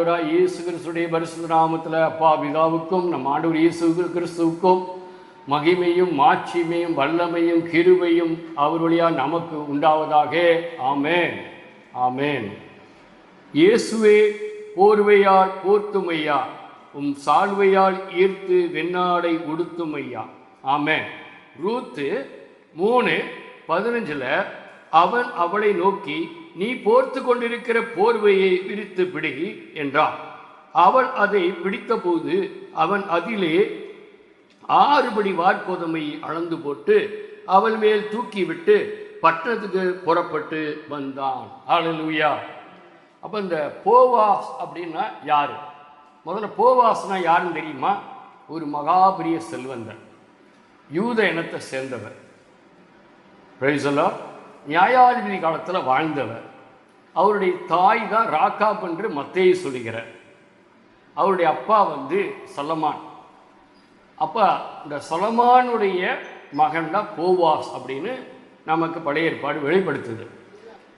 ஆண்டவராக இயேசு கிறிஸ்துடைய பரிசுத்த நாமத்தில் அப்பா பிதாவுக்கும் நம் ஆண்டவர் இயேசு கிறிஸ்துவுக்கும் மகிமையும் மாட்சிமையும் வல்லமையும் கிருபையும் அவர் வழியாக நமக்கு உண்டாவதாக. ஆமேன். ஆமேன். இயேசுவே போர்வையால் போர்த்துமையா உம் சால்வையால் ஈர்த்து வெண்ணாடை உடுத்துமையா. ஆமென். ரூத்து மூணு பதினஞ்சில் அவன் அவளை நோக்கி நீ போர்த்து கொண்டிருக்கிற போர்வையை விரித்து பிடி என்றான். அவள் அதை பிடித்தபோது அவன் அதிலே ஆறுபடி வார்கோதமை அளந்து போட்டு அவள் மேல் தூக்கிவிட்டு பட்டணத்துக்கு புறப்பட்டு வந்தான். ஹalleluya அப்போ இந்த போவாஸ் அப்படின்னா யார்? முதல்ல போவாஸ்னா யாருன்னு தெரியுமா? ஒரு மகாபிரிய செல்வந்தன். யூத இனத்தை சேர்ந்தவர். பிரைசலா நியாயாதிபதி காலத்தில் வாழ்ந்தவர். அவருடைய தாய் தான் ராக்காப் என்று மத்தையை சொல்லுகிறார். அவருடைய அப்பா வந்து சலமான். அப்போ இந்த சலமானுடைய மகன் தான் போவாஸ் அப்படின்னு நமக்கு பழைய ஏற்பாடு வெளிப்படுத்துது.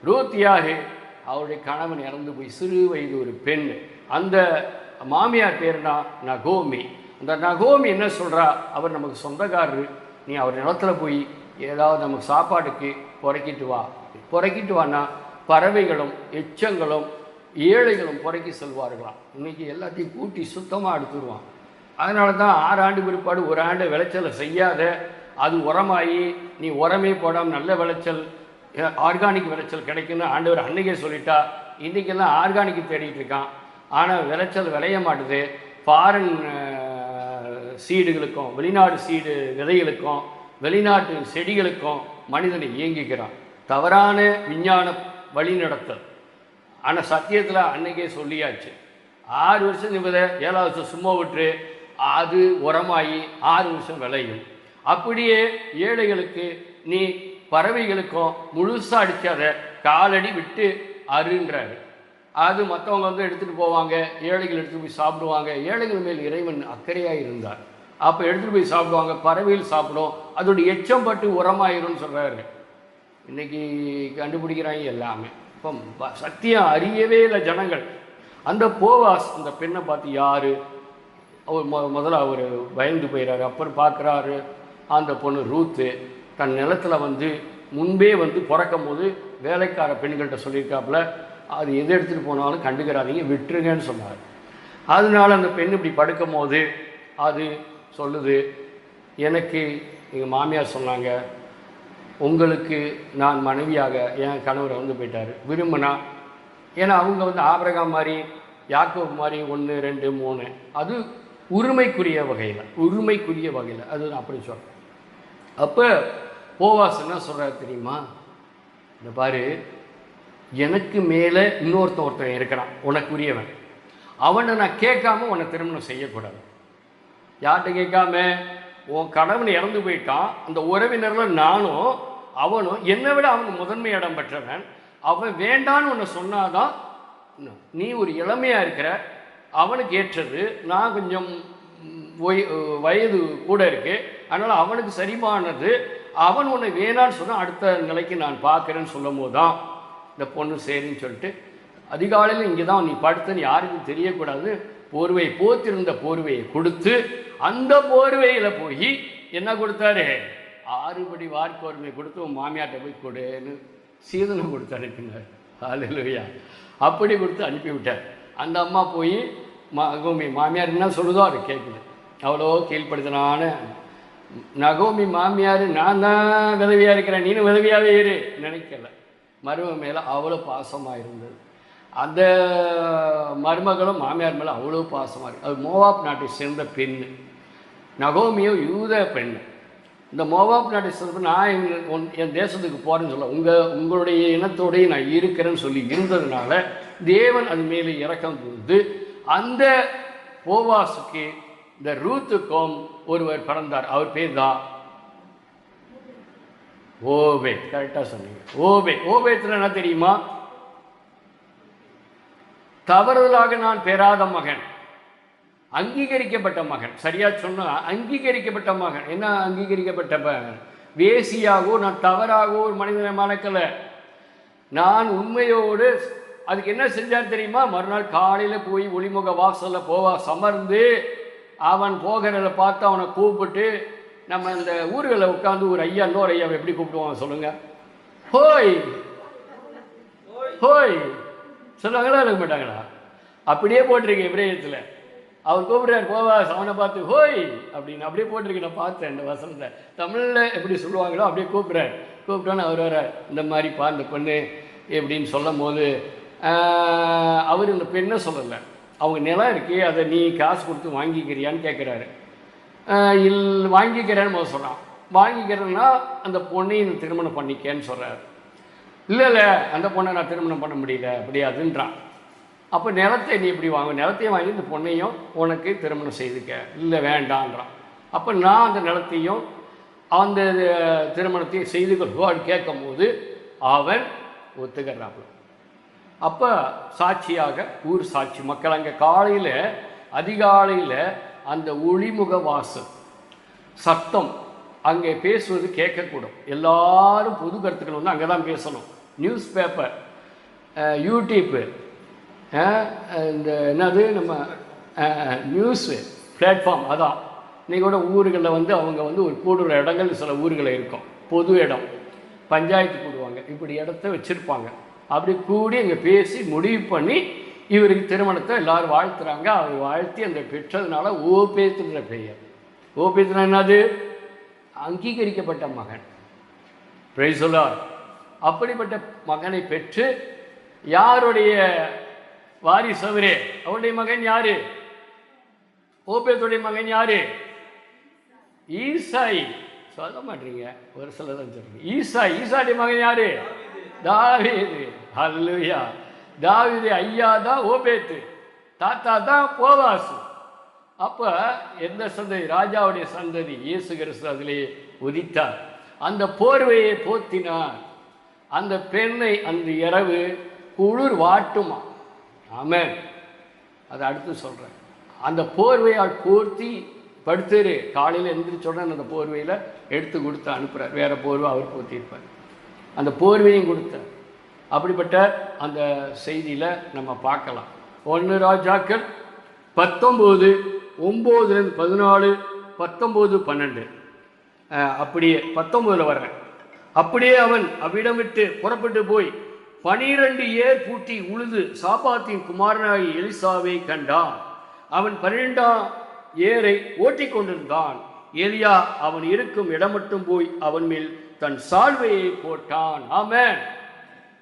ரூத்தியாகு அவருடைய கணவன் இறந்து போய் சிறு வயது ஒரு பெண். அந்த மாமியார் பேர்னா நகோமி. அந்த நகோமி என்ன சொல்கிறா அவர் நமக்கு சொந்தக்காரரு. நீ அவர் நிலத்தில் போய் ஏதாவது நமக்கு சாப்பாட்டுக்கு புறக்கிட்டு வா. புறக்கிட்டு வான்னா பறவைகளும் எச்சங்களும் ஏழைகளும் புறக்கி செல்வார்களாம். இன்னைக்கு எல்லாத்தையும் கூட்டி சுத்தமாக எடுத்துருவான். அதனால தான் ஆறு ஆண்டு பிற்பாடு ஒரு ஆண்டு விளைச்சலை செய்யாத அது உரமாகி நீ உரமே போடாமல் நல்ல விளைச்சல் ஆர்கானிக் விளைச்சல் கிடைக்குன்னு ஆண்டவர் அன்னைக்கே சொல்லிட்டா. இன்றைக்கெல்லாம் ஆர்கானிக் தேடிட்டு இருக்கான். ஆனால் விளைச்சல் விளைய மாட்டுது. ஃபாரின் சீடுகளுக்கும் வெளிநாடு சீடு விதைகளுக்கும் வெளிநாட்டு செடிகளுக்கும் மனிதனை இயங்கிக்கிறான் தவறான விஞ்ஞான வழிநடத்தல் ஆனால் சத்தியத்தில் அன்னைக்கே சொல்லியாச்சு. ஆறு வருஷம் நிமித ஏழாவது வருஷம் சும்மா விட்டு அது உரமாகி ஆறு வருஷம் விளையும். அப்படியே ஏழைகளுக்கு நீ பறவைகளுக்கும் முழுசாக அடிக்காத காலடி விட்டு அருன்றாரு. அது மற்றவங்க வந்து எடுத்துகிட்டு போவாங்க ஏழைகள் எடுத்துகிட்டு போய் சாப்பிடுவாங்க. ஏழைகள் மேல் இறைவன் அக்கறையாக இருந்தார். அப்போ எடுத்துகிட்டு போய் சாப்பிடுவாங்க பறவைகள் சாப்பிடும். அதோட எச்சம் பட்டு உரமாயிரும்னு சொல்கிறாரு இன்றைக்கி கண்டுபிடிக்கிறாங்க எல்லாமே. இப்போ சத்தியம் அறியவே இல்லை ஜனங்கள். அந்த போவாஸ் அந்த பெண்ணை பார்த்து யார்? அவர் மொ முதல்ல அவர் பயந்து போயிறாரு. அப்புறம் பார்க்குறாரு அந்த பொண்ணு ரூத்து. தன் நிலத்துல வந்து முன்பே வந்து பிறக்கும் போது வேலைக்கார பெண்கள்கிட்ட சொல்லியிருக்காப்புல அது எது எடுத்துகிட்டு போனாலும் கண்டுக்கிறாதீங்க விட்டுருங்கன்னு சொன்னார். அதனால அந்த பெண் இப்படி படுக்கும் போது அது சொல்லுது எனக்கு எங்கள் மாமியார் சொன்னாங்க உங்களுக்கு நான் மனைவியாக என் கணவர் வந்து போயிட்டார். விரும்பினா ஏன்னா அவங்க வந்து ஆபிரகாம் மாதிரி யாக்கோப் மாதிரி ஒன்று ரெண்டு மூணு. அது உரிமைக்குரிய வகையில் உரிமைக்குரிய வகையில். அது நான் அப்படி சொல்கிறேன் அப்போ போவாஸ் என்ன சொல்கிறாரு தெரியுமா? இந்த பாரு எனக்கு மேலே இன்னொருத்த ஒருத்தன் இருக்கிறான் உனக்குரியவன். அவனை நான் கேட்காம உன்னை திருமணம் செய்யக்கூடாது. யார்கிட்ட கேட்காம உன் கணவன் இறந்து போயிட்டான். அந்த உறவினரில் நானும் அவனும் என்னை விட அவங்க முதன்மை இடம் பெற்றவன். அவன் வேண்டான்னு உன்னை சொன்னாதான் நீ ஒரு இளமையாக இருக்கிற அவனுக்கு ஏற்றது. நான் கொஞ்சம் வயது கூட இருக்கு. அதனால் அவனுக்கு சரிமானது. அவன் உன்னை வேணான்னு சொன்னால் அடுத்த நிலைக்கு நான் பார்க்குறேன்னு சொல்லும் போது தான் இந்த பொண்ணு சரின்னு சொல்லிட்டு அதிகாலையில் இங்கே தான் நீ படுத்தன்னு யாருக்கும் தெரியக்கூடாது. போர்வை போத்திருந்த போர்வையை கொடுத்து அந்த போர்வையில் போய் என்ன கொடுத்தாரு? ஆறுபடி வார்க்கோர்மை கொடுத்து உன் மாமியார்ட்ட போய் கொடுன்னு சீதனம் கொடுத்து அனுப்பினார். ஹalleluya. அப்படி கொடுத்து அனுப்பிவிட்டார். அந்த அம்மா போய் மா நகோமி மாமியார் என்ன சொல்லுதோ அவர் கேட்குது. அவ்வளோ கீழ்ப்படுத்தினான நகோமி மாமியார் நான் தான் விதவியாக இருக்கிறேன். நீனும் விதவியாகவே இரு. நினைக்கல. மரும மேலே அவ்வளோ பாசமாக இருந்தது. அந்த மருமகளும் மாமியார் மேலே அவ்வளோ பாசமாக இருக்குது அது மோவாப் நாட்டை சேர்ந்த பெண். நகோமியோ யூத பெண். இந்த மோவாப் நாட்டை சேர்ந்த நான் இவங்க- என் தேசத்துக்கு போகிறேன்னு சொல்ல உங்கள் உங்களுடைய இனத்தோடய நான் இருக்கிறேன்னு சொல்லி இருந்ததுனால தேவன் அது மேலே இறக்கம் கொடுத்து அந்த போவாஸுக்கு இந்த ரூத்துக்கும் ஒருவர் பிறந்தார். அவர் பேர் தான் ஓபே கரெக்டாக சொன்னீங்க. ஓபே ஓபேத்தில் என்ன தெரியுமா? தவறுதலாக நான் பெறாத மகன் அங்கீகரிக்கப்பட்ட மகன். சரியா சொன்னால் அங்கீகரிக்கப்பட்ட மகன். என்ன அங்கீகரிக்கப்பட்ட மகன்? வேசியாகவோ நான் தவறாகவோ ஒரு மனிதனை மணக்கல நான் உண்மையோடு அதுக்கு என்ன செஞ்சார் தெரியுமா? மறுநாள் காலையில் போய் ஒளிமுக வாசலில் போவா சமர்ந்து அவன் போகிறத பார்த்து அவனை கூப்பிட்டு நம்ம இந்த ஊர்களில் உட்காந்து ஒரு ஐயா இன்னொரு ஐயாவை எப்படி கூப்பிடுவாங்க சொல்லுங்க? ஹோய்! ஹோய்! சொல்லுவாங்களா? இருக்க மாட்டாங்களா? அப்படியே போட்டிருக்கு இப்ரேயத்தில் அவர் கூப்பிடுறார் போவா சவனை பார்த்து ஹோய்! அப்படின்னு அப்படியே போட்டிருக்கு. நான் பார்த்தேன் இந்த வசனத்தை. தமிழில் எப்படி சொல்லுவாங்களோ அப்படியே கூப்பிட்றார். கூப்பிட்டோன்னு அவர் வர இந்த மாதிரிப்பா இந்த பொண்ணு எப்படின்னு சொல்லும் போது அவர் இந்த பெண்ணை சொல்லலை. அவங்க நிலம் இருக்கு அதை நீ காசு கொடுத்து வாங்கிக்கிறியான்னு கேட்குறாரு இல் வாங்கிக்கிறேன்னு முதல்ல சொல்கிறான் வாங்கிக்கிறேன்னா அந்த பொண்ணையும் திருமணம் பண்ணிக்கேன்னு சொல்கிறாரு இல்லை இல்லை அந்த பொண்ணை நான் திருமணம் பண்ண முடியல முடியாதுன்றான். அப்போ நிலத்தை நீ இப்படி வாங்க நிலத்தையும் வாங்கி இந்த பொண்ணையும் உனக்கு திருமணம் செய்துக்க. இல்லை வேண்டான்றான். அப்போ நான் அந்த நிலத்தையும் அந்த திருமணத்தையும் செய்து கொள்வான்னு கேட்கும்போது அவன் ஒத்துக்கிறாப்புல அப்போ சாட்சியாக ஊர் சாட்சி மக்கள் அங்கே காலையில் அதிகாலையில் அந்த ஒளிமுக வாசல் சத்தம் அங்கே பேசுவது கேட்கக்கூடும். எல்லாரும் பொது கருத்துக்கள் வந்து அங்கே தான் பேசணும் நியூஸ் பேப்பர் யூடியூப்பு இந்த என்னது நம்ம நியூஸு பிளாட்ஃபார்ம் அதான். இன்றைக்கி கூட ஊர்களில் வந்து அவங்க வந்து ஒரு கூடுற இடங்கள் சில ஊர்களில் இருக்கும். பொது இடம். பஞ்சாயத்து கூடுவாங்க. இப்படி இடத்த வச்சுருப்பாங்க. அப்படி கூடி அங்கே பேசி முடிவு பண்ணி இவருக்கு திருமணத்தை எல்லாரும் வாழ்த்துறாங்க. அவர் வாழ்த்தி அந்த பெற்றதுனால ஓபேத்துன்ற பெயர். ஓபேத்துனா என்னது? அங்கீகரிக்கப்பட்ட மகன். பிரைசொல்லார் அப்படிப்பட்ட மகனை பெற்று யாருடைய வாரிசு அவரே? அவருடைய மகன் யாரு? ஓபேத்துடைய மகன் யாரு? ஈசாய். சொல்ல மாட்டீங்க. ஒரு சில தான் சொல்றீங்க. ஈசாய். ஈசாடைய மகன் யாரு? தாவீது. ஹல்லுயா தாவீது ஐயா தான் ஓபேத்து. தாத்தா தான் போவாசு. அப்போ எந்த சந்ததி? ராஜாவுடைய சந்ததி இயேசு கிறிஸ்து அதிலே உதித்தார். அந்த போர்வையை போத்தினார். அந்த பெண்ணை அந்த இரவு குளிர் வாட்டுமா? ஆமே அதை அடுத்து சொல்கிறேன் அந்த போர்வையால் போர்த்தி படுத்துரு காலையில் எந்திரிச்சோடனே அந்த போர்வையில் எடுத்து கொடுத்து அனுப்புகிறார் வேறு போர்வை அவர் போத்திருப்பார் அந்த போர்வையும் கொடுத்தார். அப்படிப்பட்ட அந்த செய்தியில் நம்ம பார்க்கலாம். ஒன்று ராஜாக்கள் பத்தொம்போது ஒம்போதுலேருந்து பதினாலு பத்தொம்போது பன்னெண்டு. அப்படியே பத்தொம்போதில் வர்றேன். அப்படியே அவன் அவ்விடம் விட்டு புறப்பட்டு போய் பனிரெண்டு ஏர் பூட்டி உழுது சாப்பாத்தின் குமாரனாகி எலிசாவை கண்டான். அவன் பன்னிரெண்டாம் ஏரை ஓட்டிக் கொண்டிருந்தான். எலியா அவன் இருக்கும் இடம் மட்டும் போய் அவன் மேல் தன் சால்வையை போட்டான். ஆமேன்.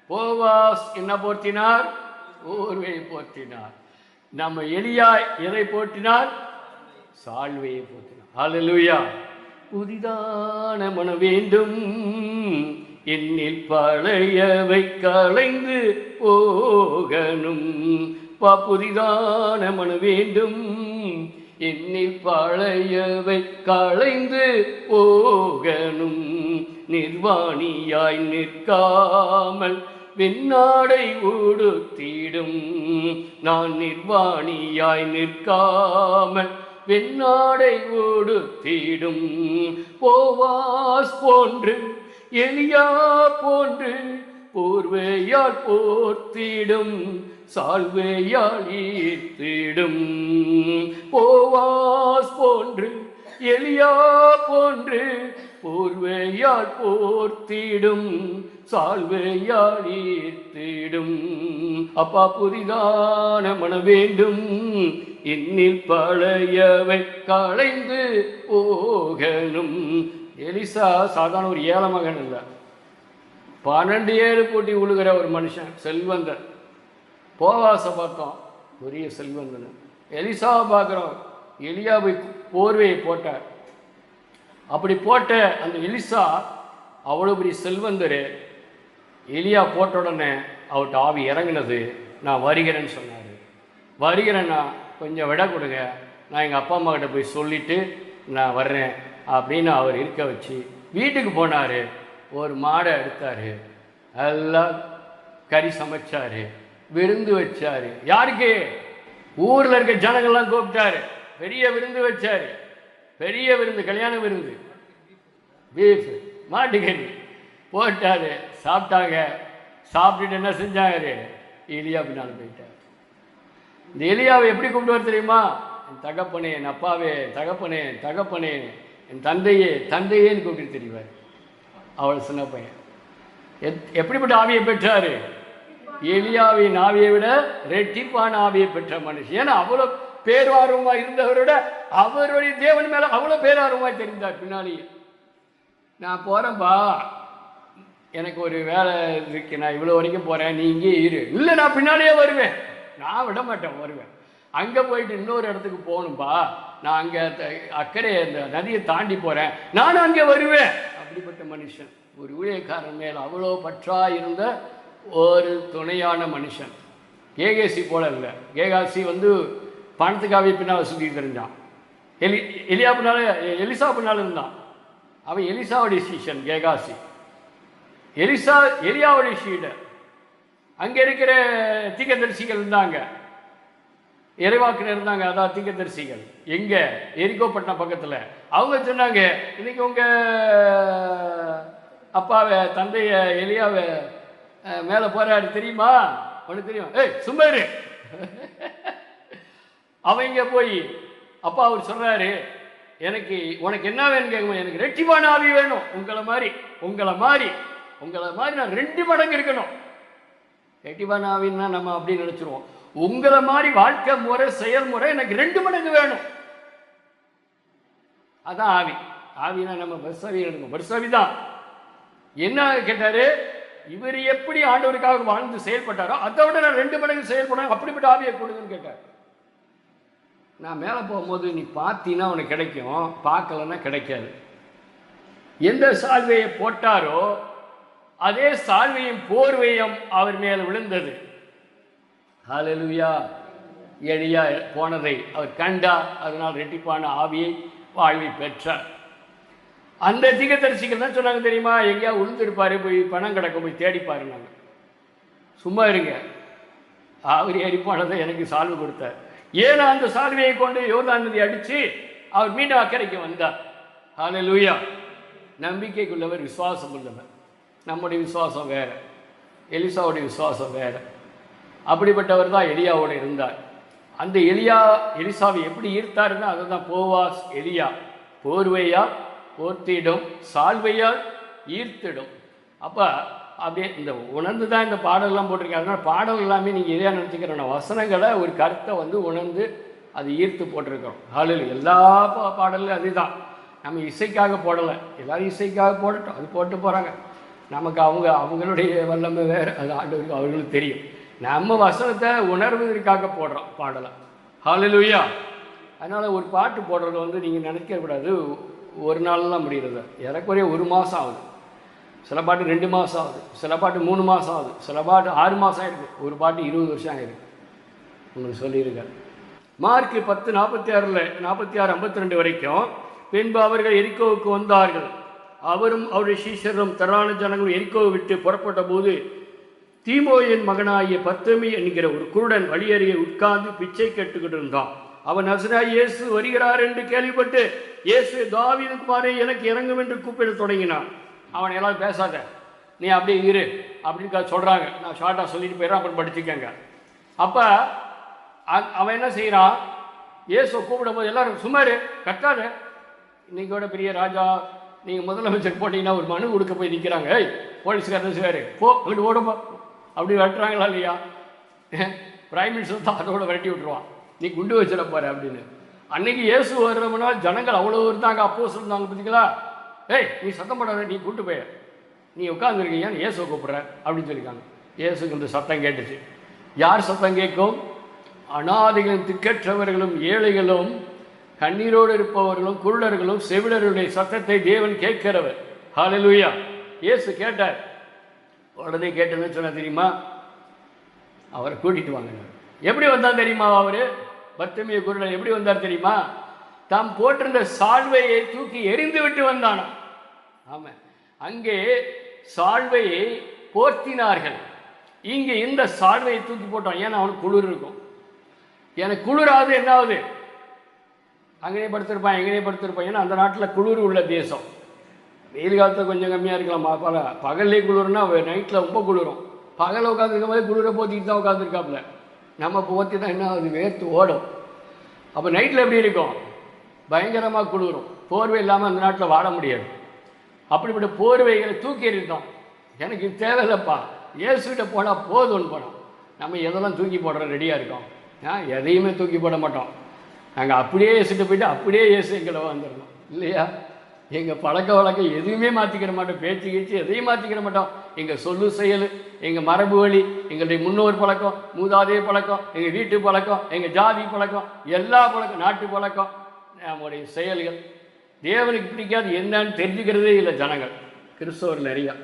போவாஸ் என்ன போர்த்தினார்? ஓர்வையை போர்த்தினார். நம்ம எலியா எதை போற்றினார்? சால்வையை போற்றினார். அலலுயா புதிதான மனம் வேண்டும். என்னில் பழையவை களைந்து போகணும். பா புதிதான மனம் வேண்டும். என்னில் பழையவை களைந்து போகணும். நிர்வாணியாய் நிற்காமல் வெண்ணாடை உடுத்திடும். நான் நிர்வாணியாய் நிற்காமல் வெண்ணாடை உடுத்திடும். போவாஸ் போன்று எலியா போன்று போர்வையால் போர்த்திடும். சால்வையால் ஈர்த்திடும். போவாஸ் போன்று எலியா போன்று போர்வையால் போர்த்திடும். சால்வையால் அப்பா புதிதான மன வேண்டும் இன்னில் பழையவை களைந்து போகணும். எலிசா சாதாரண ஒரு ஏழ மகன் இல்லை பன்னெண்டு ஏழு போட்டி உழுகிற ஒரு மனுஷன் செல்வந்தன். போவாச பார்த்தோம் பெரிய செல்வந்தன். எலிசாவை பார்க்குறோம் எலியாவை போர்வையை போட்டார். அப்படி போட்ட அந்த எலிசா அவ்வளோ பெரிய செல்வந்தர். எலியா போட்ட உடனே அவர்கிட்ட ஆவி இறங்குனது நான் வருகிறேன்னு சொன்னார். வருகிறேன்னா கொஞ்சம் விட கொடுங்க. நான் எங்கள் அப்பா அம்மா கிட்ட போய் சொல்லிவிட்டு நான் வர்றேன் அப்படின்னு அவர் இருக்க வச்சு வீட்டுக்கு போனார். ஒரு மாடை எடுத்தார். எல்லாம் கறி சமைச்சார். விருந்து வச்சார். யாருக்கு? ஊரில் இருக்க ஜனங்கள்லாம் கூப்பிட்டாரு. பெரிய விருந்து வச்சார். பெரிய விருந்து கல்யாண விருந்து. பீஃப் மாட்டுக்கறி. போட்டாரு. சாப்பிட்டாங்க. சாப்பிட்டுட்டு என்ன செஞ்சாரு? எலியா பின்னால் போயிட்டார். இந்த எலியாவை எப்படி கூப்பிடுவார் தெரியுமா? என் தகப்பனே என் அப்பாவே தகப்பனே என் தகப்பனே என் தந்தையே தந்தையேன்னு கூப்பிட்டு தெரிவார். அவள் சின்ன பையன். எத்- எப்படிப்பட்ட ஆவியை பெற்றாரு? எலியாவின் ஆவியை விட ரெட்டிப்பான ஆவியை பெற்ற மனுஷன். ஏன்னா அவ்வளோ பேரார்வமாக இருந்தவரோட அவருடைய தேவன் மேலே அவ்வளோ பேரார்வமாக தெரிந்தார் பின்னாலேயே. நான் போகிறேன்ப்பா எனக்கு ஒரு வேலை இருக்கு நான் இவ்வளோ வரைக்கும் போகிறேன் நீ இங்கே இரு. இல்லை நான் பின்னாலேயே வருவேன். நான் விட மாட்டேன் வருவேன். அங்கே போயிட்டு இன்னொரு இடத்துக்கு போகணும்பா. நான் அங்கே அக்கறை அந்த நதியை தாண்டி போகிறேன் நானும் அங்கே வருவேன். அப்படிப்பட்ட மனுஷன். ஒரு ஊழியக்காரன் மேல் அவ்வளோ பற்றா இருந்த ஒரு துணையான மனுஷன். கேகேசி போல இல்லை. கேகாசி வந்து பணத்துக்காகவே பின்னால் சுற்றி தெரிஞ்சான் எலி எலியா பின்னால் எலிசா பின்னால் இருந்தான். அவன் எலிசாவுடைய சீசன் கேகாசி. எலிசா எலியாவுடைய சீடர் அங்கே இருக்கிற தீக்கதரிசிகள் இருந்தாங்க. இறைவாக்கினர் இருந்தாங்க அதான் தீக்கதரிசிகள் எங்கே? எரிகோப்பட்டினம் பக்கத்தில். அவங்க சொன்னாங்க இன்னைக்கு உங்கள் அப்பாவை தந்தைய எலியாவை மேலே போகிறாரு தெரியுமா? உனக்கு தெரியும். ஏய் சும்மா இரு. அவங்க போய் அப்பா அவர் சொல்கிறாரு எனக்கு உனக்கு என்ன வேணும் கேட்கும் எனக்கு ரெட்டிமான ஆவி வேணும். உங்களை மாதிரி உங்களை மாதிரி. உங்களை மாதிரி நான் ரெண்டு மடங்கு இருக்கணும். ரெட்டிமான ஆவின்னா நம்ம அப்படி நினைச்சிருவோம். உங்களை மாதிரி வாழ்க்கை முறை செயல்முறை எனக்கு ரெண்டு மடங்கு வேணும். அதான் ஆவி. ஆவினா நம்ம பர்சாவி எடுக்கணும் பர்சாவி தான். என்ன கேட்டாரு? இவர் எப்படி ஆண்டவருக்காக வாழ்ந்து செயல்பட்டாரோ அதை விட நான் ரெண்டு மடங்கு செயல்படுறேன் அப்படிப்பட்ட ஆவியை கொடுங்கன்னு கேட்டார். நான் மேலே போகும்போது நீ பார்த்தீன்னா உனக்கு கிடைக்கும். பார்க்கலன்னா கிடைக்காது. எந்த சால்வையை போட்டாரோ அதே சால்வையும் போர்வையும் அவர் மேல் விழுந்தது. ஹalleluya. எளியா போனதை அவர் கண்டார். அதனால் ரெட்டிப்பான ஆவியை வாழ்வை பெற்றார். அந்த தீகதரிசிகள் தான் சொன்னாங்க தெரியுமா? எங்கேயா உளுந்திருப்பாரு போய் பணம் கிடக்க போய் தேடிப்பாரு நாங்கள் சும்மா இருங்க. அவர் எரிப்பானதை எனக்கு சால்வு கொடுத்தார். ஏன்னா அந்த சால்வையை கொண்டு யோர்தான் நதி அடித்து அவர் மீண்டும் அக்கறைக்கு வந்தார்? லூயா நம்பிக்கைக்குள்ளவர் விசுவாசம் உள்ளவர் நம்முடைய விசுவாசம் வேறு எலிசாவுடைய விசுவாசம் வேறு. அப்படிப்பட்டவர் தான் எலியாவோடு இருந்தார். அந்த எலியா எலிசாவை எப்படி ஈர்த்தாருன்னா அதுதான் போவாஸ் எலியா. போர்வையா போர்த்திடும் சால்வையால் ஈர்த்திடும். அப்போ அப்படியே இந்த உணர்ந்து தான் இந்த பாடல்லாம் போட்டிருக்காங்க அதனால் பாடல் எல்லாமே நீங்கள் இதே நினச்சிக்கிறோன்னா வசனங்களை ஒரு கருத்தை வந்து உணர்ந்து அது ஈர்த்து போட்டிருக்கிறோம். ஹாலில் எல்லா பாடலும் அதுதான். நம்ம இசைக்காக போடலை. எல்லோரும் இசைக்காக போடட்டும். அது போட்டு போகிறாங்க நமக்கு அவங்க அவங்களுடைய வல்லமை வேறு. அது ஆண்டவருக்கு அவர்களுக்கு தெரியும். நம்ம வசனத்தை உணர்வதற்காக போடுறோம் பாடலை. ஹalleluya அதனால் ஒரு பாட்டு போடுறது வந்து நீங்கள் நினைக்கக்கூடாது ஒரு நாள்லாம் முடிகிறது இறக்குறைய ஒரு மாதம் ஆகுது. சில பாட்டு ரெண்டு மாதம் ஆகுது. சில பாட்டு மூணு மாதம் ஆகுது. சில பாட்டு ஆறு மாதம் ஆகிருக்கு ஒரு பாட்டு இருபது வருஷம் ஆகிருக்கு உங்களுக்கு சொல்லியிருக்கார் மார்க் பத்து நாற்பத்தி ஆறில் நாற்பத்தி ஆறு ஐம்பத்தி ரெண்டு வரைக்கும் பின்பு அவர்கள் எரிக்கோவுக்கு வந்தார்கள். அவரும் அவருடைய சீஷரும் தரான ஜனங்களும் எரிக்கோவை விட்டு புறப்பட்ட போது தீமோயின் மகனாகிய பத்தமி என்கிற ஒரு குருடன் வழியறிய உட்கார்ந்து பிச்சை கேட்டுக்கிட்டு இருந்தான். அவன் அசுரா இயேசு வருகிறார் என்று கேள்விப்பட்டு இயேசு தாவீது குமாரே எனக்கு இறங்கும் என்று கூப்பிட தொடங்கினான். அவன் எல்லாரும் பேசாத. நீ அப்படியே இரு அப்படின்னு சொல்கிறாங்க நான் ஷார்ட்டாக சொல்லிட்டு போயிடுறேன். அப்புறம் படிச்சுக்கங்க. அப்போ அவன் என்ன செய்கிறான் இயேசு கூப்பிடும்போது எல்லாரும் சுமார் கட்டாரு இன்னைக்கோட பெரிய ராஜா நீங்கள் முதலமைச்சர் போட்டீங்கன்னா ஒரு மனு கொடுக்க போய் நிற்கிறாங்க ஏய் போலீஸ்காரர் சார் போ அங்கிட்டு ஓடுமா? அப்படி வெட்டுறாங்களா இல்லையா? பிரைம் மினிஸ்டர் தான் அதோட விரட்டி விட்டுருவான். நீ குண்டு வச்சிட போற அப்படின்னு. அன்னைக்கு இயேசு வர்றவனா ஜனங்கள் அவ்வளோ இருந்தாங்க அப்போ இருந்தாங்க பார்த்தீங்களா ஏய் நீ சத்தம் போடாத நீ கூட்டு போய நீ உட்காந்துருக்கீங்க இயேசுவை கூப்பிட்ற? அப்படின்னு சொல்லியிருக்காங்க. இயேசுக்கு இந்த சத்தம் கேட்டுச்சு. யார் சத்தம் கேட்கும்? அனாதைகளும் திக்கற்றவர்களும் ஏழைகளும் கண்ணீரோடு இருப்பவர்களும் குருடர்களும் செவிடர்களுடைய சத்தத்தை தேவன் கேட்கிறவர். ஹalleluya இயேசு கேட்டார். உடனே கேட்டதுன்னு சொன்ன தெரியுமா? அவரை கூட்டிட்டு வாங்க. எப்படி வந்தார் தெரியுமா அவர்? பத்தமிய குருடன் எப்படி வந்தார் தெரியுமா? தாம் போட்டிருந்த சால்வையை தூக்கி எரிந்து விட்டு வந்தானா ஆமாம் அங்கே சால்வையை போர்த்தினார்கள். இங்கே இந்த சால்வையை தூக்கி போட்டான். ஏன்னா அவனுக்கு குளிர் இருக்கும். எனக்கு குளிராது என்னாவது? அங்கேயே படுத்திருப்பான் எங்கேயே படுத்திருப்பான் ஏன்னா அந்த நாட்டில் குளிர் உள்ள தேசம். வெயில் காலத்தில் கொஞ்சம் கம்மியாக இருக்கலாம். பல பகல்லே குளிர்னா நைட்டில் ரொம்ப குளிரும். பகல் உட்காந்துருக்கும் போது குளிரை போத்திட்டு தான் உட்காந்துருக்காப்புல நம்ம போத்தி தான் என்ன அது வேர்த்து ஓடும். அப்போ நைட்டில் எப்படி இருக்கும்? பயங்கரமாக குளிரும். போர்வை இல்லாமல் அந்த நாட்டில் வாழ முடியாது. அப்படிப்பட்ட போர்வைகளை தூக்கி எறிந்தோம். எனக்கு இது தேவையில்லைப்பா. இயேசுகிட்ட போனால் போதும்னு போனோம். நம்ம எதெல்லாம் தூக்கி போடுற ரெடியாக இருக்கோம்? எதையுமே தூக்கி போட மாட்டோம். நாங்கள் அப்படியே இயேசுட்டு போயிட்டு அப்படியே இயேசு எங்களை வந்துடணும் இல்லையா? எங்கள் பழக்க வழக்கம் எதுவுமே மாற்றிக்கிற மாட்டோம். பேச்சு கீச்சு எதையும் மாற்றிக்கிற மாட்டோம். எங்கள் சொல்லு செயல் எங்கள் மரபு வழி எங்களுடைய முன்னோர் பழக்கம் மூதாதைய பழக்கம் எங்கள் வீட்டு பழக்கம் எங்கள் ஜாதி பழக்கம் எல்லா பழக்கம் நாட்டு பழக்கம் நம்முடைய செயல்கள். தேவனுக்கு பிடிக்காது என்னன்னு தெரிஞ்சுக்கிறதே இல்லை ஜனங்கள். கிறிஸ்தவர் நிறையா.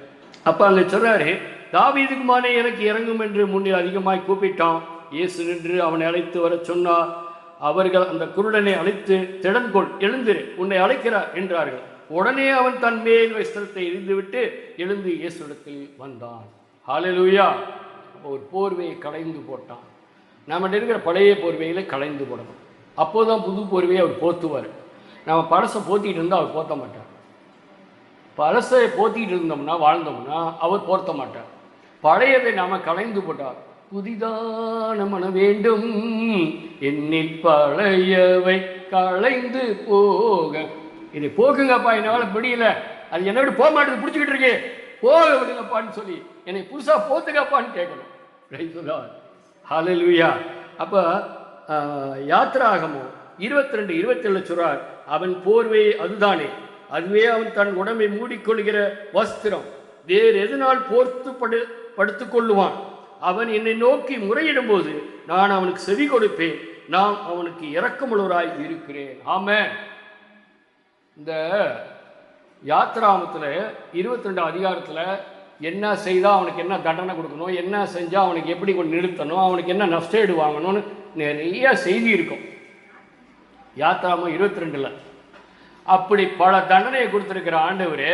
அப்போ அங்கே சொல்கிறாரு தாவீதுக்குமானே எனக்கு இறங்கும் என்று முன்னே அதிகமாய் கூப்பிட்டான். இயேசு நின்று அவனை அழைத்து வர சொன்னார். அவர்கள் அந்த குருடனை அழைத்து திடன்கொள் எழுந்திரு உன்னை அழைக்கிறார் என்றார்கள். உடனே அவன் தன் மேல் வஸ்திரத்தை எரிந்துவிட்டு எழுந்து இயேசுடத்தில் வந்தான். ஹாலலூயா ஒரு போர்வையை களைந்து போட்டான். நம்மகிட்ட இருக்கிற பழைய போர்வைகளை களைந்து போடணும். அப்போதான் புது போர்வையை அவர் போத்துவார். நம்ம பழசை போத்திட்டு இருந்தால் அவர் போத்த மாட்டார். பழசை போத்திட்டு இருந்தோம்னா வாழ்ந்தோம்னா அவர் போர்த்த மாட்டார். பழையதை நாம் களைந்து போட்டார் புதிதான மன வேண்டும் என்னில் பழையவை களைந்து போக. இதை போக்குங்கப்பா என்னால் முடியல. அது என்னை விட போக மாட்டேது பிடிச்சிக்கிட்டு இருக்கே. போக விடுங்கப்பான்னு சொல்லி என்னை புதுசாக போத்துக்கப்பான்னு கேட்கணும். ரைட்டுதான் அப்போ யாத்ராகமோ இருபத்தி ரெண்டு இருபத்தேழு சொல்றார் அவன் போர்வை அதுதானே. அதுவே அவன் தன் உடம்பை மூடிக்கொள்கிற வஸ்திரம். வேறு எதனால் போர்த்து படு படுத்துக்கொள்ளுவான்? அவன் என்னை நோக்கி முறையிடும் போது நான் அவனுக்கு செவி கொடுப்பேன். நான் அவனுக்கு இறக்கமுள்ளவராய் இருக்கிறேன். ஆம இந்த யாத்திராமத்தில் இருபத்தி ரெண்டு அதிகாரத்தில் என்ன செய்தால் அவனுக்கு என்ன தண்டனை கொடுக்கணும் என்ன செஞ்சால் அவனுக்கு எப்படி கொண்டு நிறுத்தணும் அவனுக்கு என்ன நஷ்டேடு வாங்கணும்னு நிறைய செய்தி இருக்கும். யாத்ராமம் இருபத்தி ரெண்டில் அப்படி பல தண்டனையை கொடுத்துருக்கிற ஆண்டவர்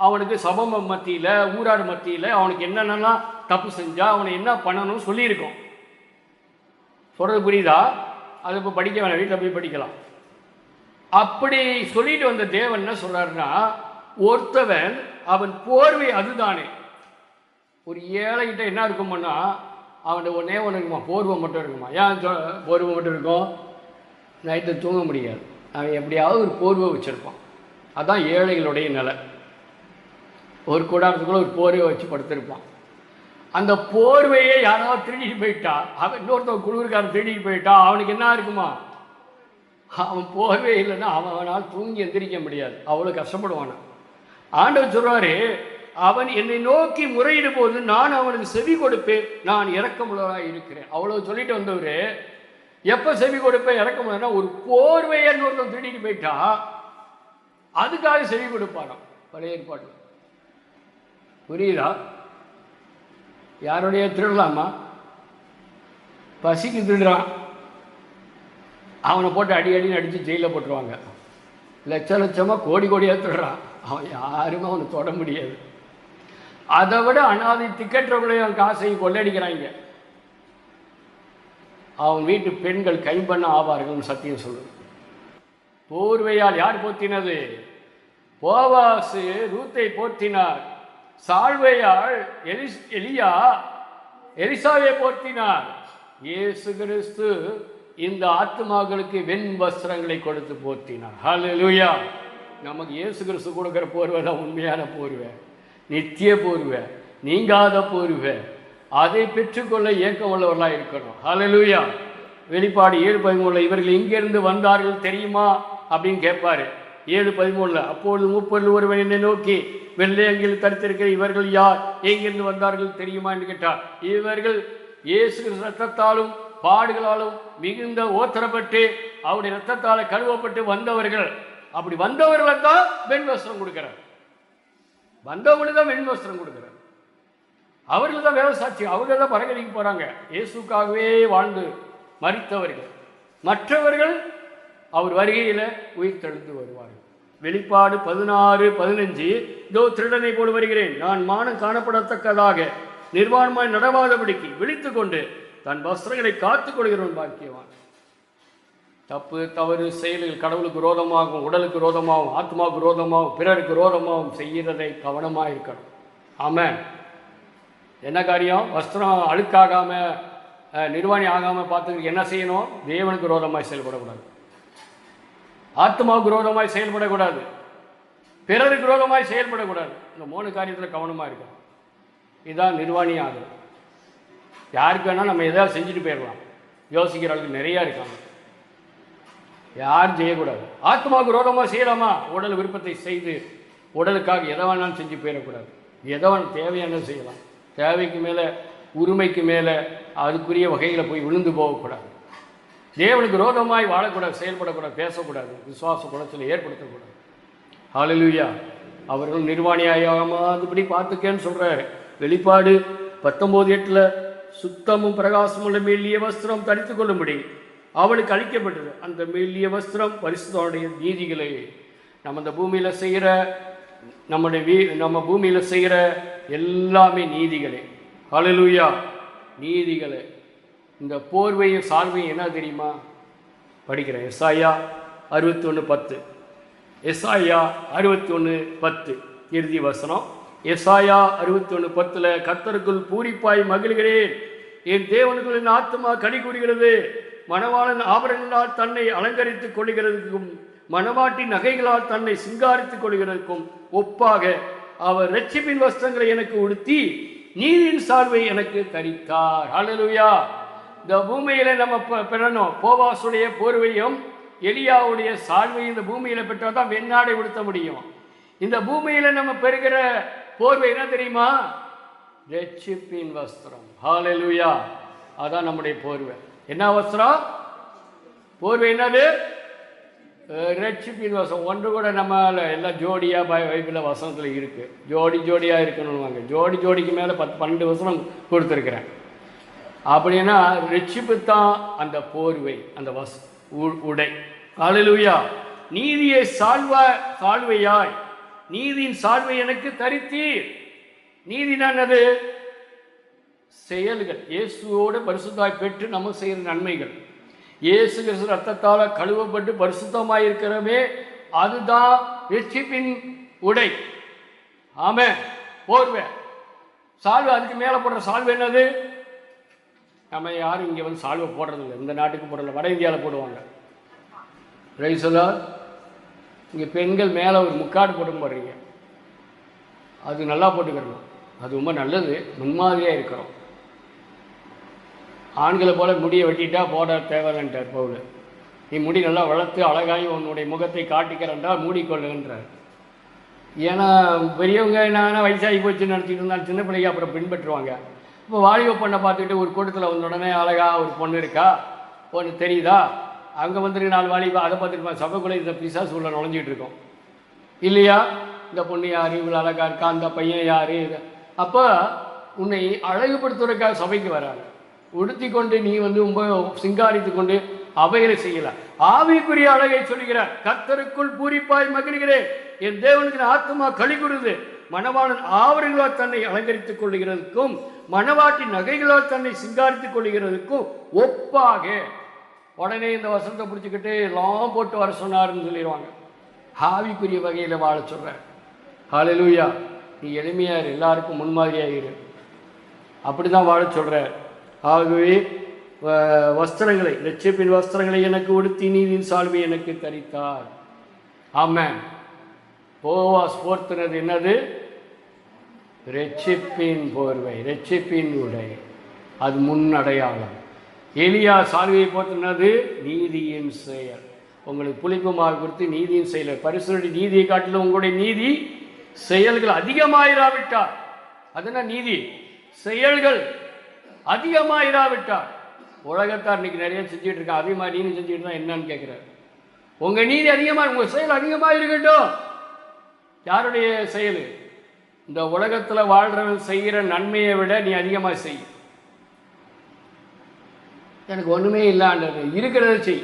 அவனுக்கு சபம மத்தியில் ஊரார் மத்தியில் அவனுக்கு என்னென்னலாம் தப்பு செஞ்சால் அவனை என்ன பண்ணணும்னு சொல்லியிருக்கோம். சொல்கிறது புரியுதா? அதை இப்போ படிக்க வேணாம் வீட்டில் போய் படிக்கலாம். அப்படி சொல்லிட்டு வந்த தேவன் என்ன சொல்கிறாருன்னா ஒருத்தவன் அவன் போர்வை அதுதானே. ஒரு ஏழைகிட்ட என்ன இருக்குமான்னா அவன்கிட்ட ஒன்னே ஒன்று இருக்குமா? போர்வை மட்டும் இருக்குமா? ஏன் சொ- போர்வை மட்டும் இருக்கும்? நைட்டு தூங்க முடியாது. அவன் எப்படியாவது ஒரு போர்வை வச்சுருப்பான். அதுதான் ஏழைகளுடைய நிலை. ஒரு கூடாரத்துக்குள்ள ஒரு போர்வை வச்சு படுத்திருப்பான். அந்த போர்வையை யாராவது திருடிட்டு போயிட்டா அவன் இன்னொருத்தன் குளிர்காரன் திருடிட்டு போயிட்டா அவனுக்கு என்ன இருக்குமா? அவன் போகவே இல்லைன்னா அவன் அவனால் தூங்கி எந்திரிக்க முடியாது. அவ்வளோ கஷ்டப்படுவான்? ஆண்டவர் சொல்கிறாரு அவன் என்னை நோக்கி முறையிடும் போது நான் அவனுக்கு செவி கொடுப்பேன். நான் இறக்கமுள்ளவராக இருக்கிறேன். அவ்வளோ சொல்லிட்டு வந்தவர் எப்போ செவி கொடுப்பேன்? இறக்க முடியாதுன்னா ஒரு போர்வையை ஒருத்தன் திருடிட்டு போயிட்டா அதுக்காக செவி கொடுப்பானாம். பழைய ஏற்பாடு புரியுதா? யாருடைய திருடலாமா? பசிக்கு திருடுறான். அவனை போட்டு அடி அடின்னு அடித்து ஜெயிலில் போட்டுருவாங்க. லட்ச லட்சமாக கோடி கோடியாக திருடுறான். அவன் யாருமே அவனை தொட முடியாது. அதை விட அனாதை திக்கற்றவங்களையும் காசையும் கொள்ளடிக்கிறாங்க. அவன் வீட்டு பெண்கள் கைம்பண்ண ஆவார்கள்னு சத்தியம் சொல்லு போர்வையால் யார் போத்தினது? போவாசு ரூத்தை போத்தினார் சாழ்வையாள் எலிஸ் எலியா எலிசாவை போர்த்தினார் இயேசு கிறிஸ்து இந்த ஆத்மாக்களுக்கு வெண் வஸ்திரங்களை கொடுத்து போர்த்தினார் ஹலலுயா நமக்கு இயேசு கிறிஸ்து கொடுக்குற போர்வை தான் உண்மையான போர்வை. நித்திய போர்வை. நீங்காத போர்வை. அதை பெற்றுக்கொள்ள ஏக்கம் உள்ளவர்களாக இருக்கணும் ஹலலுயா வெளிப்பாடு ஏழு பதிமூணுல இவர்கள் இங்கிருந்து வந்தார்கள் தெரியுமா? அப்படின்னு கேட்பாரு. ஏழு பதிமூணுல அப்பொழுது முப்பொருள் ஒருவன் என்னை நோக்கி வெள்ளையங்கில் தடுத்திருக்கிற இவர்கள் யார்? எங்கிருந்து வந்தார்கள் தெரியுமா? என்று கேட்டார். இவர்கள் இயேசு ரத்தத்தாலும் பாடுகளாலும் மிகுந்த ஓத்தரப்பட்டு அவருடைய ரத்தத்தால் கழுவப்பட்டு வந்தவர்கள். அப்படி வந்தவர்களை தான் வெண்வஸ்திரம் கொடுக்கிறார். வந்தவங்களுக்கு தான் வெண்வஸ்திரம் கொடுக்கிறார். அவர்கள் தான் வேவசாட்சி அவர்கள் தான் பரகதிக்கு போகிறாங்க இயேசுக்காகவே வாழ்ந்து மறித்தவர்கள். மற்றவர்கள் அவர் வருகையில் உயிர் தெழுந்து வருவார்கள் வெளிப்பாடு பதினாறு பதினஞ்சு இதோ திருடனை போல் வருகிறேன். நான் மானம் காணப்படத்தக்கதாக நிர்வாணமாய் நடவாதபடிக்கு விழித்து கொண்டு தன் வஸ்திரங்களை காத்துக் கொள்கிறவன் பாக்கியவான். தப்பு தவறு செயல்கள் கடவுளுக்கு ரோதமாகும் உடலுக்கு ரோதமாகும் ஆத்மாவுக்கு ரோதமாகவும் பிறருக்கு ரோதமாகவும் செய்கிறதை கவனமாக இருக்கணும். ஆமென். என்ன காரியம்? வஸ்திரம் அழுக்காகாமல் நிர்வாணி ஆகாமல் பார்த்துக்க என்ன செய்யணும்? தேவனுக்கு ரோதமாக செயல்படக்கூடாது. ஆத்மாவுக்கு விரோதமாய் செயல்படக்கூடாது. பிறருக்கு விரோதமாய் செயல்படக்கூடாது. இந்த மூணு காரியத்தில் கவனமாக இருக்கணும் இதுதான் நிர்வாணி ஆகும் யாருக்கு வேணால் நம்ம எதாவது செஞ்சுட்டு போயிடலாம். யோசிக்கிற அளவுக்கு நிறையா இருக்காங்க. யாரும் செய்யக்கூடாது. ஆத்மாவுக்கு விரோதமாக செய்யலாமா? உடல் விருப்பத்தை செய்து உடலுக்காக எதை வேணாலும் செஞ்சு போயிடக்கூடாது. எதை வேணும் தேவையானது செய்யலாம். தேவைக்கு மேலே உரிமைக்கு மேலே அதுக்குரிய வகையில் போய் விழுந்து போகக்கூடாது. தேவனுக்கு விரோதமாய் வாழக்கூடாது செயல்படக்கூடாது பேசக்கூடாது விசுவாச குணத்தில் ஏற்படுத்தக்கூடாது. ஹalleluya அவர்கள் நிர்வாணியாகாமதுபடி பார்த்துக்கேன்னு சொல்கிறாரு வெளிப்பாடு பத்தொம்போது எட்டில் சுத்தமும் பிரகாசமுள்ள மெல்லிய வஸ்திரம் தரித்து கொள்ளும்படி அவளுக்கு அளிக்கப்பட்டது. அந்த மெல்லிய வஸ்திரம் பரிசுத்தனுடைய நீதிகளை நம்ம இந்த பூமியில் செய்கிற நம்முடைய வீ நம்ம பூமியில் செய்கிற எல்லாமே நீதிகளே. ஹalleluya நீதிகளே. இந்த போர்வையும் சால்வையும் என்ன தெரியுமா? படிக்கிறேன். எஸ்ஐயா அறுபத்தி ஒன்று பத்து. எஸ்ஐயா அறுபத்தி ஒன்று பத்து. இறுதி வசனம். எஸ்ஐயா அறுபத்தி ஒன்று பத்தில் கத்தருக்குள் பூரிப்பாய் மகிழ்கிறேன். என் தேவனுக்குள் ஆத்மா கனி கூறுகிறது. மணவாளன் ஆபரணங்களால் தன்னை அலங்கரித்துக் கொள்கிறதுக்கும் மணவாட்டி நகைகளால் தன்னை சிங்காரித்துக் கொள்கிறதுக்கும் ஒப்பாக அவர் ரட்சிப்பின் வஸ்திரங்களை எனக்கு உடுத்தி நீரின் சார்பை எனக்கு தரித்தார். ஹalleluya இந்த பூமியில் நம்ம பெறணும் போவாசுடைய போர்வையும் எலியாவுடைய சால்வையும் இந்த பூமியில் பெற்றால் தான் வெண்ணாடை உடுத்த முடியும். இந்த பூமியில் நம்ம பெறுகிற போர்வை என்ன தெரியுமா? ரட்சிப்பின் வஸ்திரம். ஹாலெலுயா அதான் நம்முடைய போர்வை. என்ன வஸ்திரம்? போர்வை என்னது? ரட்சிப்பின் வசம் ஒன்று கூட நம்மள எல்லாம் ஜோடியாக பை பைபிளில் வசனத்தில் இருக்குது ஜோடி ஜோடியாக இருக்கணும்வாங்க ஜோடி ஜோடிக்கு மேலே பத்து பன்னெண்டு வசனம் கொடுத்துருக்குறேன். அப்படின்னா ரட்சிப்பு தான் அந்த போர்வை அந்த வஸ் உ- உடை. அழலுயா நீதியை சால்வா சால்வையாய். நீதியின் சால்வை எனக்கு தரித்தீர். நீதினா என்னது செயல்கள். இயேசுவோடு பரிசுத்தாய் பெற்று நம்ம செய்கிற நன்மைகள். இயேசு கிறிஸ்து ரத்தத்தால் கழுவப்பட்டு பரிசுத்தமாக இருக்கிறவே அதுதான் ரட்சிப்பின் உடை. ஆமே போர்வை. சால்வை அதுக்கு மேலே போடுற சால்வை என்னது? நம்ம யாரும் இங்கே வந்து சால்வை போடுறதில்ல. இந்த நாட்டுக்கு போடல வட இந்தியாவில் போடுவாங்க. ரைசலா இங்கே பெண்கள் மேலே ஒரு முக்காடு போட்டு போடுறீங்க. அது நல்லா போட்டுக்கிறணும் அது ரொம்ப நல்லது. முன்மாதிரியாக இருக்கிறோம் ஆண்களை போல முடியை வெட்டிட்டா போட தேவையில்லைன்றார் பவுல். நீ முடி நல்லா வளர்த்து அழகாகி உன்னுடைய முகத்தை காட்டிக்கிறன்றால் மூடிக்கொள்ளுன்றார் ஏன்னா பெரியவங்க என்ன வயசாகி போச்சு நினச்சிட்டு இருந்தாலும் சின்ன பிள்ளைங்க அப்புறம் பின்பற்றுவாங்க. இப்போ வாலிப பொண்ணை பார்த்துக்கிட்டு ஒரு கூட்டத்தில் வந்த உடனே அழகா ஒரு பொண்ணு இருக்கா? ஒன்று தெரியுதா? அங்கே வந்துட்டு நாலு வாலிபா அதை பார்த்துட்டு சபைக்குள்ளே இந்த பிசாசு உள்ள நுழைஞ்சிட்டு இருக்கோம். இல்லையா? இந்த பொண்ணு யார்? இவ்வளோ அழகாக இருக்கா? அந்த பையன் யார்? அப்போ உன்னை அழகுபடுத்துவதற்காக சபைக்கு வராங்க. உடுத்தி கொண்டு நீ வந்து ரொம்ப சிங்காரித்து கொண்டு அவைகளை செய்யலாம் ஆவிக்குரிய அழகை சொல்கிறார் கத்தருக்குள் பூரிப்பாய் மகிழ்கிறேன். என் தேவனுக்கு ஆத்மா களி கொடுது மணவாளன் ஆவர்களால் தன்னை அலங்கரித்துக் கொள்கிறதுக்கும் மணவாட்டி நகைகளால் தன்னை சிங்காரித்துக் கொள்கிறதுக்கும் ஒப்பாக. உடனே இந்த வசனத்தை பிடிச்சிக்கிட்டு எல்லாம் போட்டு வர சொன்னாருன்னு சொல்லிடுவாங்க. ஹாவிக்குரிய வகையில் வாழ சொல்கிறேன் ஹாலலூயா நீ எளிமையார் எல்லாருக்கும் முன்மாதிரியாக இரு அப்படி தான் வாழ சொல்கிறார் ஆகவே வஸ்திரங்களை லட்சியப்பின் வஸ்திரங்களை எனக்கு உடுத்தி நீதின் சால்வை எனக்கு தரித்தார் ஆமாம் போவாஸ் போர்த்தினது என்னது? ரெட்சிப்பின் போர்வை ரெச்சிப்பின் உடை. அது முன் அடையாளம். எலியா சால்வையை போர்த்தினது நீதியின் செயல். உங்களுக்கு புளிப்புமாக கொடுத்து நீதியின் செயல் பரிசுடைய நீதியை காட்டிலும் உங்களுடைய நீதி செயல்கள் அதிகமாயிராவிட்டார் அதுனா நீதி? செயல்கள் அதிகமாயிராவிட்டார் உலகத்தார் இன்னைக்கு நிறைய செஞ்சுட்டு இருக்கான் அதே மாதிரி நீதி செஞ்சுட்டு தான் என்னன்னு கேட்குறாரு. உங்கள் நீதி அதிகமாக உங்கள் செயல் அதிகமாக இருக்கட்டும் யாருடைய செயல்? இந்த உலகத்தில் வாழ்கிறவன் செய்கிற நன்மையை விட நீ அதிகமாக செய். எனக்கு ஒன்றுமே இல்லாண்டது இருக்கிறத செய்.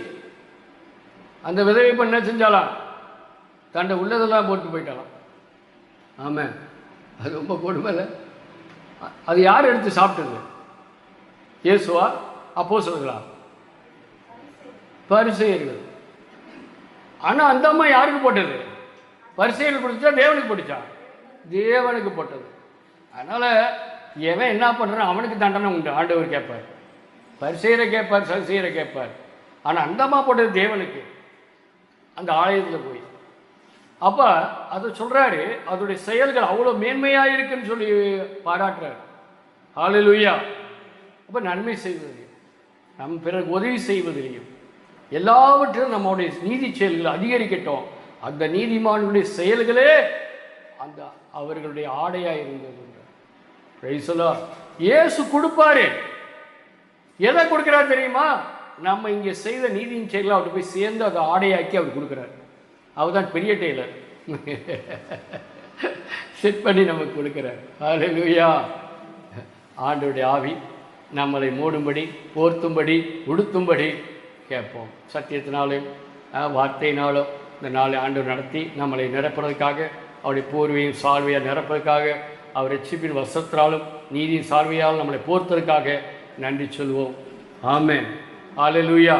அந்த விதவை பண்ண செஞ்சாலாம்? தண்டை உள்ளதெல்லாம் போட்டு போயிட்டாலாம். ஆமாம் அது ரொம்ப கொடுமை இல்லை. அது யார் எடுத்து சாப்பிட்டது? இயேசுவா? அப்போ சொல்லுங்களா பரிசெயர்கள். ஆனால் அந்த அம்மா யாருக்கு போட்டது? பரிசெயர்கள் கொடுத்தா தேவனுக்கு பிடிச்சா தேவனுக்கு போட்டது. அதனால் எவன் என்ன பண்ணுறான் அவனுக்கு தண்டனை உண்டு. ஆண்டவர் கேட்பார். பரிசெயரை கேட்பார் சரிசெயரை கேட்பார். ஆனால் அந்தமா போட்டது தேவனுக்கு. அந்த ஆலயத்தில் போய். அப்போ அதை சொல்கிறாரு அதோடைய செயல்கள் அவ்வளோ மேன்மையாக இருக்குன்னு சொல்லி பாராட்டுறாரு. ஆளிலுயா அப்போ நன்மை செய்வதிலையும் நம் பிறகு உதவி செய்வதிலையும் எல்லாவற்றிலும் நம்முடைய நீதி செயல்கள் அதிகரிக்கட்டும். அந்த நீதிமானுடைய செயல்களே அந்த அவர்களுடைய ஆடையாக இருந்தது இயேசு கொடுப்பாரு. எதை கொடுக்கிறார் தெரியுமா? நம்ம இங்கே செய்த நீதியின் செயலை அவர்கிட்ட போய் சேர்ந்து அதை ஆடையாக்கி அவர் கொடுக்குறாரு. அவர் தான் பெரிய டெய்லர். செட் பண்ணி நமக்கு கொடுக்குறார். ஹalleluya ஆண்டோடைய ஆவி நம்மளை மூடும்படி போர்த்தும்படி உடுத்தும்படி கேட்போம். சத்தியத்தினாலும் வார்த்தையினாலும் இந்த நாளை ஆண்டு நடத்தி நம்மளை நிரப்புறதுக்காக அவருடைய போர்வையும் சால்வையாக நிரப்பதற்காக அவர் ரட்சிப்பின் வசத்தினாலும் நீதியின் சால்வையால் நம்மளை போர்த்ததற்காக நன்றி சொல்வோம். ஆமென். லூயா